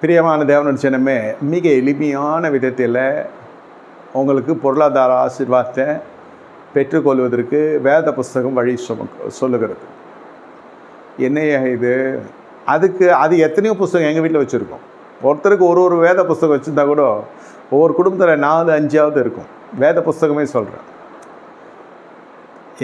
பிரியமான தேவனுடைய சின்னமே மிக எளிமையான விதத்தில் உங்களுக்கு பொருளாதார ஆசீர்வாதத்தை பெற்றுக்கொள்வதற்கு வேத புஸ்தகம் வழி சுமக்கு சொல்லுகிறது. என்னையா இது? அதுக்கு அது எத்தனையோ புஸ்தகம் எங்கள் வீட்டில் வச்சுருக்கோம். ஒருத்தருக்கு ஒரு ஒரு வேத புஸ்தகம் வச்சுருந்தா கூட ஒவ்வொரு குடும்பத்தில் நாலு அஞ்சாவது இருக்கும். வேத புஸ்தகமே சொல்கிறேன்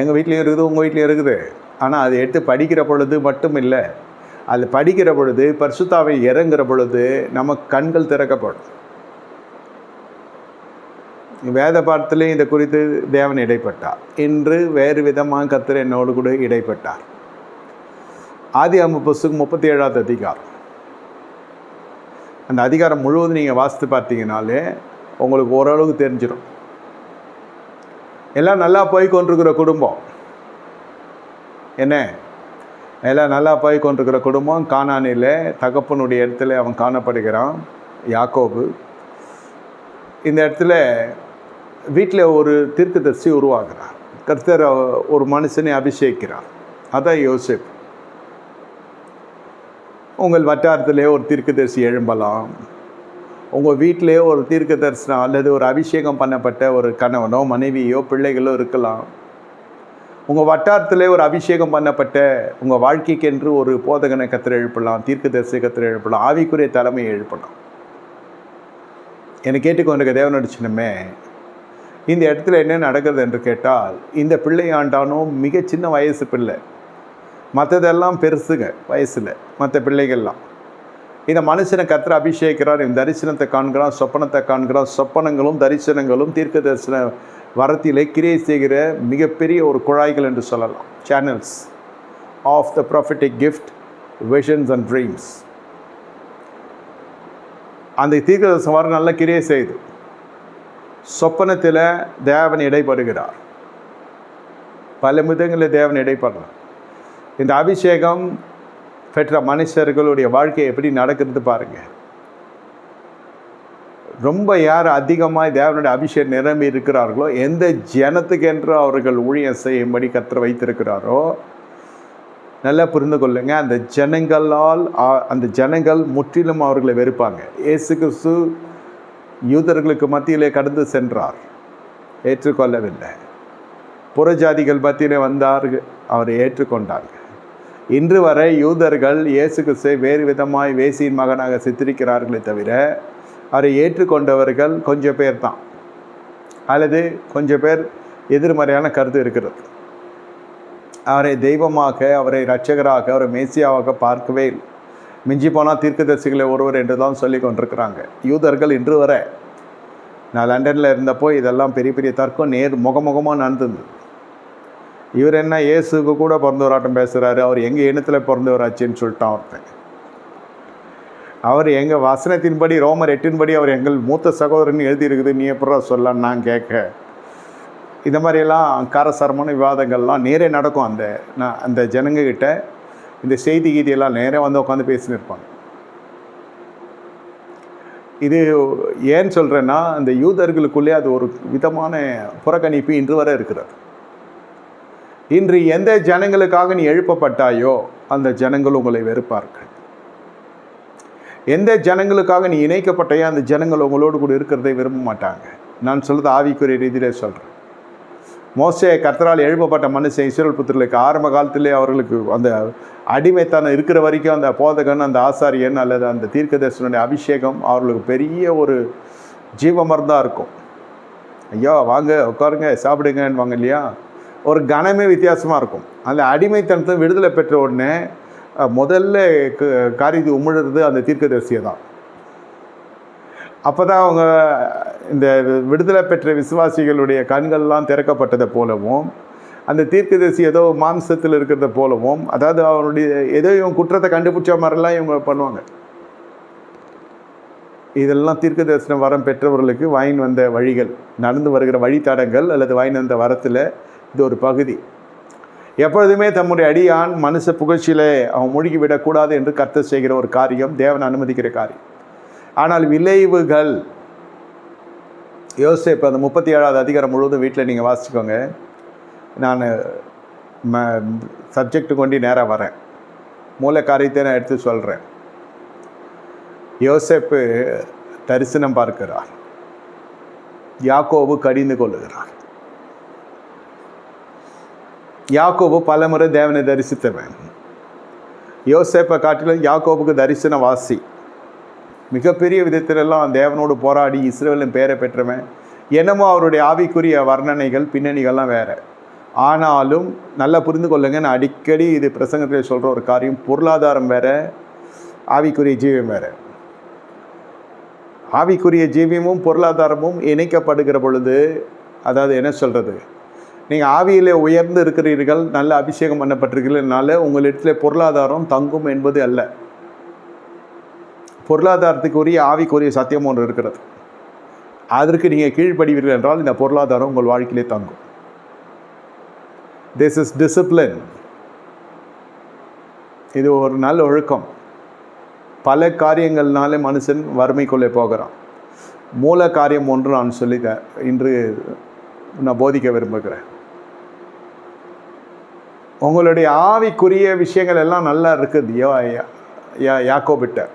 எங்கள் வீட்லேயும் இருக்குது உங்கள் வீட்லேயும் இருக்குது. ஆனால் அதை எடுத்து படிக்கிற பொழுது மட்டும் இல்லை அது படிக்கிற பொழுது பரிசுத்தாவை இறங்குற பொழுது நமக்கு கண்கள் திறக்கப்படும். வேத பாடத்திலே இதை குறித்து தேவன் இடைப்பட்டார். இன்று வேறு விதமாக கத்திர என்னோடு கூட இடைப்பட்டார். ஆதி அம்ம புஸ்தகம் முப்பத்தி ஏழாவது அதிகாரம். அந்த அதிகாரம் முழுவதும் நீங்கள் வாசித்து பார்த்தீங்கனாலே உங்களுக்கு ஓரளவுக்கு தெரிஞ்சிடும் எல்லாம் நல்லா போய் கொண்டிருக்கிற குடும்பம். என்ன? எல்லாம் நல்லா போய் கொண்டிருக்கிற குடும்பம் காணானில் தகப்பனுடைய இடத்துல அவன் காணப்படுகிறான் யாக்கோபு. இந்த இடத்துல வீட்டில் ஒரு தீர்க்கதரிசி உருவாகிறார். கர்த்தர் ஒரு மனுஷனை அபிஷேகிக்கிறார். அதான் யோசிப். உங்கள் வட்டாரத்திலே ஒரு தீர்க்கதரிசி எழும்பலாம். உங்கள் வீட்டிலே ஒரு தீர்க்க தரிசனம் அல்லது ஒரு அபிஷேகம் பண்ணப்பட்ட ஒரு கணவனோ மனைவியோ பிள்ளைகளோ இருக்கலாம். உங்கள் வட்டாரத்திலே ஒரு அபிஷேகம் பண்ணப்பட்ட உங்கள் வாழ்க்கைக்கென்று ஒரு போதகனை கத்திர எழுப்பலாம் தீர்க்க தரிசி கத்திர எழுப்பலாம் ஆவிக்குரிய தலைமையை எழுப்பலாம். என்னை கேட்டுக்கொண்டிருக்க தேவனோட சின்னமே இந்த இடத்துல என்ன நடக்கிறது என்று கேட்டால் இந்த பிள்ளை ஆண்டானும் மிக சின்ன வயசு பிள்ளை. மற்றதெல்லாம் பெருசுங்க வயசில் மற்ற பிள்ளைகள்லாம். இந்த மனுஷனை கத்திர அபிஷேகிறார் இந்த தரிசனத்தை காண்கிறான் சொப்பனத்தை காண்கிறான் சொப்பனங்களும் தரிசனங்களும் தீர்க்க தரிசன வரத்திலே கிரியை செய்கிற மிகப்பெரிய ஒரு குழாய்கள் என்று சொல்லலாம். Channels of the prophetic gift visions and dreams அந்த தீர்க்கதரிசனம் வர நல்ல கிரியை செய்து சொப்பனத்தில் தேவன் இடைப்படுகிறார். பல விதங்களில் தேவன் இடைப்படுறார். இந்த அபிஷேகம் பெற்ற மனுஷர்களுடைய வாழ்க்கை எப்படி நடக்கிறது பாருங்கள் ரொம்ப யார் அதிகமாக தேவனுடைய அபிஷேகம் நிரம்பி இருக்கிறார்களோ எந்த ஜனத்துக்கென்று அவர்கள் ஊழியம் செய்யும்படி கற்று வைத்திருக்கிறாரோ நல்லா புரிந்து கொள்ளுங்க. அந்த ஜனங்களால் அந்த ஜனங்கள் முற்றிலும் அவர்களை வெறுப்பாங்க. இயேசு கிறிஸ்து யூதர்களுக்கு மத்தியிலே கடந்து சென்றார். ஏற்றுக்கொள்ளவில்லை. புறஜாதிகள் மத்தியிலே வந்தார் அவரை ஏற்றுக்கொண்டார்கள். இன்று வரை யூதர்கள் இயேசு கிறிஸ்துவை வேறு விதமாய் வேசியின் மகனாக சித்தரிக்கிறார்களே தவிர அவரை ஏற்றுக்கொண்டவர்கள் கொஞ்சம் பேர் தான் அல்லது கொஞ்சம் பேர் எதிர்மறையான கருத்து இருக்கிறது. அவரை தெய்வமாக அவரை இரட்சகராக அவரை மேசியாவாக பார்க்கவே இல்லை. மிஞ்சி போனால் தீர்க்கதரிசிகளை ஒருவர் என்று தான் சொல்லி கொண்டிருக்கிறாங்க. யூதர்கள் இன்று வரை நான் லண்டனில் இருந்தப்போ இதெல்லாம் பெரிய பெரிய தர்க்கம் நேர் முகமுகமாக நடந்தது. இவர் என்ன இயேசுக்கு கூட பிறந்தவராட்டம் பேசுகிறாரு அவர் எங்கள் இனத்தில் பிறந்தவராச்சுன்னு சொல்லிட்டான் ஒருத்தன். அவர் எங்கள் வசனத்தின்படி ரோமர் எட்டின்படி அவர் எங்கள் மூத்த சகோதரன் எழுதியிருக்குது நீ எப்படா சொல்லலான்னு நான் கேட்க. இந்த மாதிரியெல்லாம் காரசாரமான விவாதங்கள்லாம் நேரே நடக்கும் அந்த நான் அந்த ஜனங்கக்கிட்ட இந்த செய்தி கீதியெல்லாம் நேரே வந்து உட்காந்து பேசின்னு இருப்பாங்க. இது ஏன் சொல்கிறேன்னா அந்த யூதர்களுக்குள்ளே அது ஒரு விதமான புறக்கணிப்பு இன்று வரை இருக்கிறது. இன்று எந்த ஜனங்களுக்காக நீ எழுப்பப்பட்டாயோ அந்த ஜனங்கள் உங்களை வெறுப்பார்கள். எந்த ஜனங்களுக்காக நீ இணைக்கப்பட்டையோ அந்த ஜனங்கள் உங்களோடு கூட இருக்கிறதை விரும்ப மாட்டாங்க. நான் சொல்கிறது ஆவிக்குரிய ரீதியிலே சொல்கிறேன் மோசே கர்த்தரால் எழுப்பப்பட்ட மனுஷன் இஸ்ரேல் புத்திரர்களுக்கு ஆரம்ப காலத்திலே அவர்களுக்கு அந்த அடிமைத்தனம் இருக்கிற வரைக்கும் அந்த போதகன் அந்த ஆசாரியன் அல்லது அந்த தீர்க்கதரிசனுடைய அபிஷேகம் அவர்களுக்கு பெரிய ஒரு ஜீவமர்ந்தாக இருக்கும். ஐயோ வாங்க உட்காருங்க சாப்பிடுங்கன்னு வாங்க இல்லையா? ஒரு கனமே வித்தியாசமாக இருக்கும். அந்த அடிமைத்தனத்தை விடுதலை பெற்ற உடனே முதல்ல க- காரியத்தை உமிழுறது அந்த தீர்க்கதரிசியை தான் அப்போ தான் அவங்க இந்த விடுதலை பெற்ற விசுவாசிகளுடைய கண்கள்லாம் திறக்கப்பட்டதை போலவும் அந்த தீர்க்கதரிசி ஏதோ மாம்சத்தில் இருக்கிறத போலவும் அதாவது அவனுடைய ஏதோ இவங்க குற்றத்தை கண்டுபிடிச்ச மாதிரிலாம் இவங்க பண்ணுவாங்க. இதெல்லாம் தீர்க்க தரிசனம் வரம் பெற்றவர்களுக்கு வாயின் வந்த வழிகள் நடந்து வருகிற வழித்தடங்கள் அல்லது வாயின் வந்த வரத்தில் இது ஒரு பகுதி. எப்பொழுதுமே தம்முடைய அடியான் மனுஷ புகழ்ச்சியிலே அவன் மூழ்கி விடக்கூடாது என்று கர்த்தர் செய்கிற ஒரு காரியம். தேவன் அனுமதிக்கிற காரியம். ஆனால் விளைவுகள். யோசேப் அந்த முப்பத்தி ஏழாவது அதிகாரம் முழுவதும் வீட்டில் நீங்கள் வாசிக்கோங்க நான் ம சப்ஜெக்ட் கொண்டு நேராக வரேன். மூல காரியத்தை நான் எடுத்து சொல்கிறேன் யோசேப்பு தரிசனம் பார்க்கிறார். யாக்கோவு கடிந்து கொள்ளுகிறார். யாக்கோபு பலமுறை தேவனை தரிசித்தவன். யோசேப்பை காட்டிலும் யாக்கோபுக்கு தரிசன வாசி மிகப்பெரிய விதத்திலெல்லாம் தேவனோடு போராடி இஸ்ரேலின் பெயரை பெற்றவன். என்னமோ அவருடைய ஆவிக்குரிய வர்ணனைகள் பின்னணிகள்லாம் வேறு. ஆனாலும் நல்லா புரிந்து கொள்ளுங்க நான் அடிக்கடி இது பிரசங்கத்தில் சொல்கிற ஒரு காரியம் பொருளாதாரம் வேறு ஆவிக்குரிய ஜீவியம் வேறு. ஆவிக்குரிய ஜீவியமும் பொருளாதாரமும் இணைக்கப்படுகிற பொழுது அதாவது என்ன சொல்கிறது நீங்கள் ஆவியிலே உயர்ந்து இருக்கிறீர்கள் நல்ல அபிஷேகம் பண்ணப்பட்டிருக்கிறதுனால உங்களிடத்தில் பொருளாதாரம் தங்கும் என்பது அல்ல. பொருளாதாரத்துக்கு உரிய ஆவிக்குரிய சத்தியம் ஒன்று இருக்கிறது. அதற்கு நீங்கள் கீழ்ப்படுவீர்கள் என்றால் இந்த பொருளாதாரம் உங்கள் வாழ்க்கையிலே தங்கும். திஸ் இஸ் டிசிப்ளின் இது ஒரு நல்ல ஒழுக்கம். பல காரியங்கள்னாலே மனுஷன் வறுமைக்குள்ளே போகிறான். மூல காரியம் ஒன்று நான் சொல்லி த- இன்று நான் போதிக்க விரும்புகிறேன். உங்களுடைய ஆவிக்குரிய விஷயங்கள் எல்லாம் நல்லா இருக்குது. யோ யா- யா- யாக்கோபிட்ட.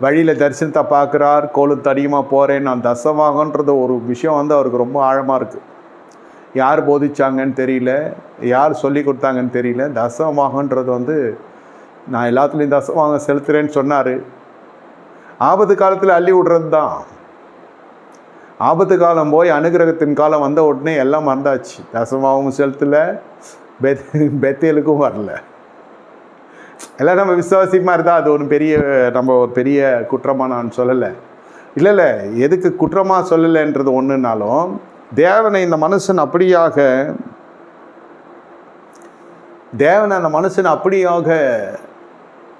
வழியில் தரிசனத்தை பார்க்குறார் கோலும் தடியுமாக போகிறேன் நான் தசமாகன்றது ஒரு விஷயம் வந்து அவருக்கு ரொம்ப ஆழமாக இருக்குது யார் போதிச்சாங்கன்னு தெரியல யார் சொல்லி கொடுத்தாங்கன்னு தெரியல. தசமாகன்றது வந்து நான் எல்லாத்துலேயும் தசமாக செலுத்துகிறேன்னு சொன்னார். ஆபத்து காலத்தில் அள்ளி விடுறது தான் ஆபத்து காலம் போய் அனுகிரகத்தின் காலம் வந்த உடனே எல்லாம் மறந்தாச்சு. தசமாகவும் செலுத்தலை பெத் பெத்தேலுக்கும் வரல. எல்லாம் நம்ம விசுவாசியமாக இருந்தால் அது ஒன்றும் பெரிய நம்ம ஒரு பெரிய குற்றமாக நான் சொல்லலை. இல்லை இல்லை எதுக்கு குற்றமாக சொல்லலைன்றது ஒன்றுனாலும் தேவனை இந்த மனுஷன் அப்படியாக தேவனை அந்த மனுஷன் அப்படியாக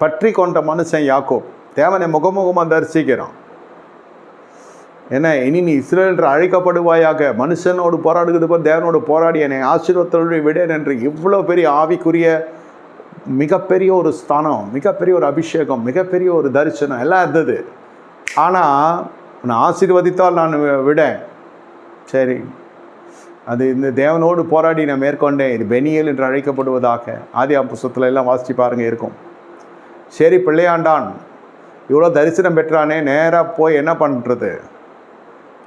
பற்றி கொண்ட மனுஷன் யாக்கோ தேவனை முகமுகமாக தரிசிக்கிறான். என்ன இனி நீ இஸ்ரேல் அழைக்கப்படுவாயாக. மனுஷனோடு போராடுகிறது போல் தேவனோடு போராடி என்னை ஆசீர்வத்தோடு விட என்று இவ்வளோ பெரிய ஆவிக்குரிய மிகப்பெரிய ஒரு ஸ்தானம் மிகப்பெரிய ஒரு அபிஷேகம் மிகப்பெரிய ஒரு தரிசனம் எல்லாம் இருந்தது. ஆனால் நான் ஆசீர்வதித்தால் நான் வி- சரி. அது இந்த தேவனோடு போராடி நான் மேற்கொண்டேன். இது பெனியல் என்று அழைக்கப்படுவதாக ஆதி புஸ்தகத்துல எல்லாம் வாசித்து பாருங்கள் இருக்கும். சரி பிள்ளையாண்டான். இவ்வளோ தரிசனம் பெற்றானே நேராக போய் என்ன பண்ணுறது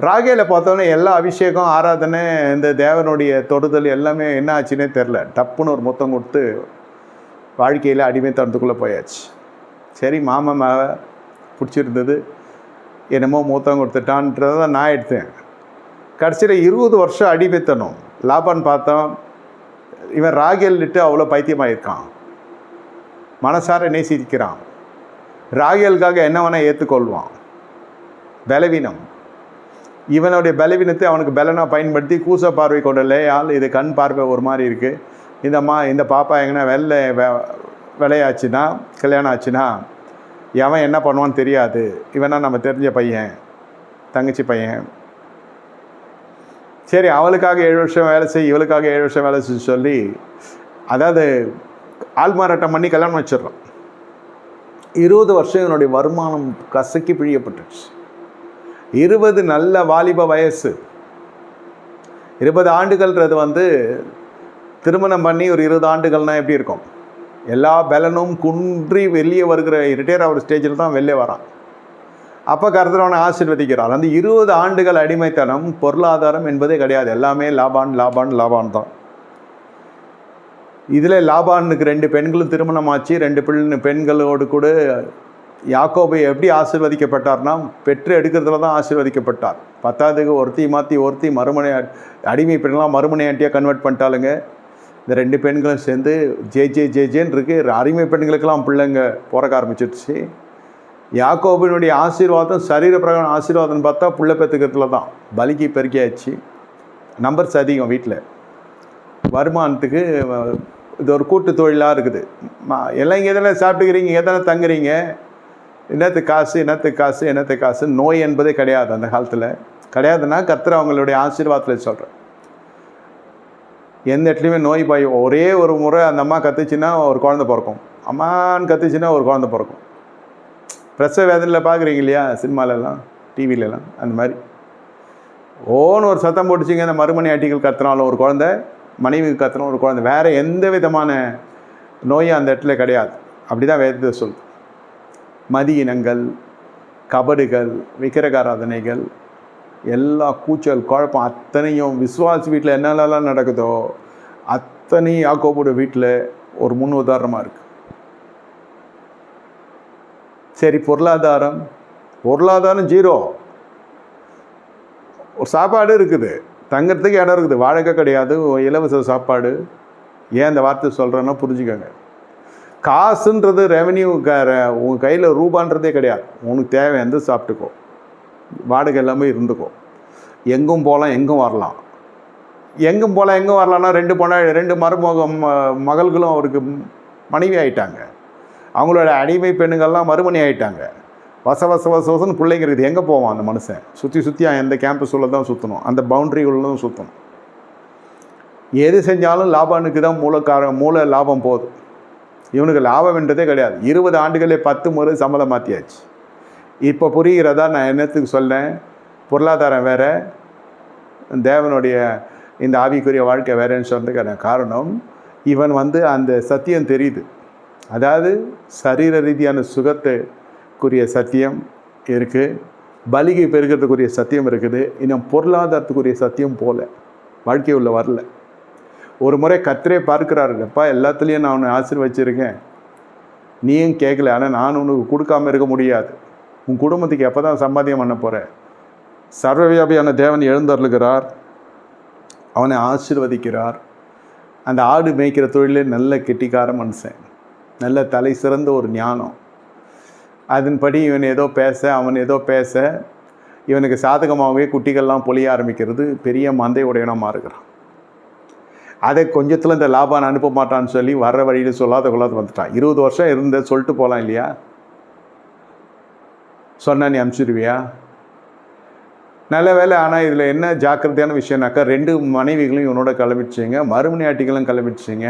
ராகேல பார்த்தோன்னே எல்லா அபிஷேகம் ஆராதனை இந்த தேவனுடைய தொடுதல் எல்லாமே என்ன ஆச்சுன்னே தெரில டப்புன்னு ஒரு மொத்தம் கொடுத்து வாழ்க்கையில் அடிமை தரத்துக்குள்ளே போயாச்சு. சரி மாமா மேவ பிடிச்சிருந்தது. என்னமோ மூத்தம் கொடுத்துட்டான்றதை தான் நான் எடுத்தேன். கடைசியில் இருபது வருஷம் அடிமைத்தனும். லாபான் பார்த்தோம் இவன் ராகேல்ட்டு அவ்வளோ பைத்தியமாயிருக்கான். மனசார நேசிக்கிறான். ராகேலுக்காக என்ன வேணால் ஏற்றுக்கொள்வான் பலவீனம். இவனுடைய பலவீனத்தை அவனுக்கு பலனாக பயன்படுத்தி கூச பார்வை கொண்ட லேயால் இது கண் பார்வை ஒரு மாதிரி இருக்குது இந்த மா இந்த பாப்பா எங்கன்னா வெள்ளை வெ விளையாச்சுன்னா கல்யாணம் ஆச்சுன்னா எவன் என்ன பண்ணுவான்னு தெரியாது. இவனா நம்ம தெரிஞ்ச பையன் தங்கச்சி பையன். சரி அவளுக்காக ஏழு வருஷம் வேலை செய் இவளுக்காக ஏழு வருஷம் வேலை செய்ய சொல்லி அதாவது ஆள்மாறாட்டம் பண்ணி கல்யாணம் வச்சிடறோம். இருபது வருஷம் என்னுடைய வருமானம் கசக்கி பிழியப்பட்டுச்சு இருபது நல்ல வாலிப வயசு. இருபது ஆண்டுகள்ன்றது வந்து திருமணம் பண்ணி ஒரு இருபது ஆண்டுகள்னால் எப்படி இருக்கும்? எல்லா பலனும் குன்றி வெளியே வருகிற ரிட்டையர் ஆகிற ஸ்டேஜில் தான் வெளியே வரான். அப்போ கருத்துறவனை ஆசிர்வதிக்கிறார். அந்த இருபது ஆண்டுகள் அடிமைத்தனம் பொருளாதாரம் என்பதே கிடையாது. எல்லாமே லாபான் லாபான் லாபான் தான். இதில் லாபானுக்கு ரெண்டு பெண்களும் திருமணம் ஆச்சு ரெண்டு பிள்ளை பெண்களோடு கூட யாக்கோபை எப்படி ஆசிர்வதிக்கப்பட்டார்னா பெற்று எடுக்கிறதுல தான் ஆசிர்வதிக்கப்பட்டார். பத்தாவதுக்கு ஒருத்தி மாற்றி ஒருத்தி மறுமனை அடிமை பெண்களாம் மறுமனையாட்டியாக கன்வெர்ட் பண்ணிட்டாளுங்க. இந்த ரெண்டு பெண்களும் சேர்ந்து ஜே ஜே ஜே ஜேன்னு இருக்கு. அடிமை பெண்களுக்கெல்லாம் பிள்ளைங்க பிறக்க ஆரம்பிச்சிடுச்சு யாக்கோபினுடைய ஆசீர்வாதம் சரீர பிரகாரம் ஆசீர்வாதம்னு பார்த்தா புள்ள பெற்றுக்கிறதுல தான். பலிக்கு பெருக்கியாச்சு. நம்பர்ஸ் அதிகம் வீட்டில் வருமானத்துக்கு இது ஒரு கூட்டு தொழிலாக இருக்குது. எல்லாம் இங்கே தானே சாப்பிட்டுக்கிறீங்க இங்கே தானே தங்குறீங்க. என்னத்து காசு என்னத்து காசு என்னத்து காசு நோய் என்பதே கிடையாது அந்த காலத்தில். கிடையாதுன்னா கத்துற அவங்களுடைய ஆசீர்வாதத்தில் சொல்கிறேன் எந்த இடத்துலையுமே நோய் பாய் ஒரே ஒரு முறை அந்த அம்மா கத்துச்சுன்னா ஒரு குழந்தை பிறக்கும். அம்மான்னு கத்துச்சுன்னா ஒரு குழந்தை பிறக்கும். பிரசவ வேதனையில் பார்க்குறீங்க இல்லையா சினிமாலெல்லாம் டிவிலெலாம் அந்த மாதிரி. ஓன்னு ஒரு சத்தம் போட்டுச்சிங்க அந்த மறுமணி ஆட்டிகள் கத்துனாலும் ஒரு குழந்தை மனைவிக்கு கத்துனாலும் ஒரு குழந்தை. வேறு எந்த விதமான நோயும் அந்த இடத்துல கிடையாது. அப்படி தான் வேதத்தை சொல்லுது. மதியினங்கள் கபடுகள் விக்கிரகாராதனைகள் எல்லா கூச்சல் குழப்பம் அத்தனையும் விஸ்வாசி வீட்டில் என்னென்னலாம் நடக்குதோ அத்தனையும் யாக்கோபோட வீட்டில் ஒரு முன் உதாரணமாக இருக்குது சரி பொருளாதாரம். பொருளாதாரம் ஜீரோ. ஒரு சாப்பாடு இருக்குது. தங்கிறதுக்கு இடம் இருக்குது. வாடகை கிடையாது. இலவச சாப்பாடு. ஏன் இந்த வார்த்தை சொல்கிறேன்னா புரிஞ்சுக்கோங்க. காசுன்றது ரெவன்யூ க உங்கள் கையில் ரூபான்றதே கிடையாது. உனக்கு தேவை எந்த சாப்பிட்டுக்கோ. வாடகை எல்லாமே இருந்துக்கோ. எங்கும் போகலாம் எங்கும் வரலாம். எங்கும் போகலாம் எங்கும் வரலாம்னா ரெண்டு பொண்ணா ரெண்டு மருமகம் ம- மகள்களும் அவருக்கு மனைவி ஆயிட்டாங்க. அவங்களோட அடிமை பெண்ணுங்கள்லாம் மறுமணி ஆயிட்டாங்க. வச வச வச வசன்னு பிள்ளைங்க இருக்குது. எங்கே போவான் அந்த மனுஷன்? சுற்றி சுற்றி அந்த கேம்பஸ் உள்ள தான் சுற்றணும் அந்த பவுண்டரிக்குள்ள தான் சுற்றணும் எது செஞ்சாலும் லாபானுக்கு தான் மூலக்கார மூல லாபம் போகுது. இவனுக்கு லாபம்ன்றதே கிடையாது. இருபது ஆண்டுகளே பத்து முறை சம்பளம் மாற்றியாச்சு இப்போ புரிகிறதா? நான் என்னத்துக்கு சொன்னேன் பொருளாதாரம் வேறு. தேவனுடைய இந்த ஆவிக்குரிய வாழ்க்கை வேறேன்னு சொன்னதுக்கான காரணம் இவன் வந்து அந்த சத்தியம் தெரியுது. அதாவது சரீர ரீதியான சுகத்துக்குரிய சத்தியம் இருக்குது பலிகை பெருகிறதுக்குரிய சத்தியம் இருக்குது. இன்னும் பொருளாதாரத்துக்குரிய சத்தியம் போல. வாழ்க்கை உள்ள வரல. ஒரு முறை கத்திரே பார்க்கிறாருப்பா எல்லாத்துலேயும் நான் உன்னை ஆசீர்வச்சிருக்கேன். நீயும் கேட்கல ஆனால் நான் உனக்கு கொடுக்காம இருக்க முடியாது. உன் குடும்பத்துக்கு எப்போ தான் சம்பாத்தியம் பண்ண போகிறேன் சர்வவியாபியான தேவன் எழுந்தருளுகிறார். அவனை ஆசீர்வதிக்கிறார். அந்த ஆடு மேய்க்கிற தொழிலே நல்ல கெட்டிக்கார மனுஷன். நல்ல தலை சிறந்த ஒரு ஞானம். அதன்படி இவன் ஏதோ பேச அவன் ஏதோ பேச இவனுக்கு சாதகமாகவே குட்டிகள்லாம் பொழிய ஆரம்பிக்கிறது பெரிய மந்தை உடையனமாக இருக்கிறான் அதை கொஞ்சத்தில் இந்த லாபான் அனுப்ப மாட்டான்னு சொல்லி வர்ற வழியில் சொல்லாத கொள்ளாத வந்துட்டான். இருபது வருஷம் இருந்த சொல்லிட்டு போகலாம் இல்லையா? சொன்ன நீ அனுப்பிச்சிடுவியா நல்ல வேலை ஆனால் இதில் என்ன ஜாக்கிரதையான விஷயம்னாக்கா ரெண்டு மனைவிகளும் இவனோட கிளம்பிடுச்சிங்க. மறுமணி ஆட்டிகளும் கிளம்பிடுச்சிங்க.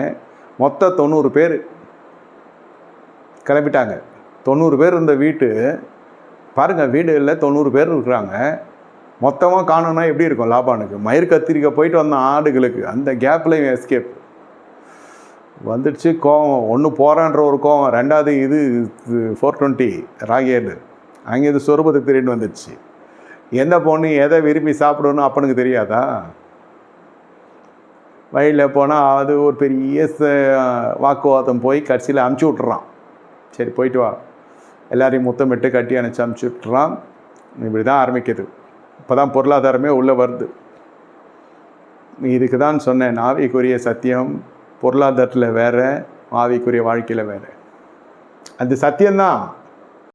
மொத்த தொண்ணூறு பேர் கிளம்பிட்டாங்க. தொண்ணூறு பேர் இருந்த வீட்டு பாருங்கள் வீடு இல்லை தொண்ணூறு பேர் இருக்கிறாங்க. மொத்தமாக காணோம்னா எப்படி இருக்கும்? லாபானுக்கு. மயிர் கத்திரிக்க போயிட்டு வந்த ஆடுகளுக்கு. அந்த கேப்லையும் எஸ்கேப் வந்துடுச்சு கோவம். ஒன்று போகிறான்ற ஒரு கோவம். ரெண்டாவது இது ஃபோர் டுவெண்ட்டி ராகேடு அங்கே இது சொருபத்துக்கு திரும்பி வந்துடுச்சு. எந்த பொண்ணு எதை விரும்பி சாப்பிடணும் அப்பனுக்கு தெரியாதா? வழியில் போனால் அது ஒரு பெரிய வாக்குவாதம் போய் கடைசியில் அமுச்சு விட்றான் சரி போயிட்டு வா. எல்லாரையும் முத்தமிட்டு கட்டி அணைச்சி அமுச்சு விட்றான் இப்படி தான் ஆரம்பிக்குது. இப்போ தான் பொருளாதாரமே உள்ளே வருது. இதுக்கு தான் சொன்னேன் ஆவிக்குரிய சத்தியம் பொருளாதாரத்தில் வேறு ஆவிக்குரிய வாழ்க்கையில் வேற. அந்த சத்தியம்தான்.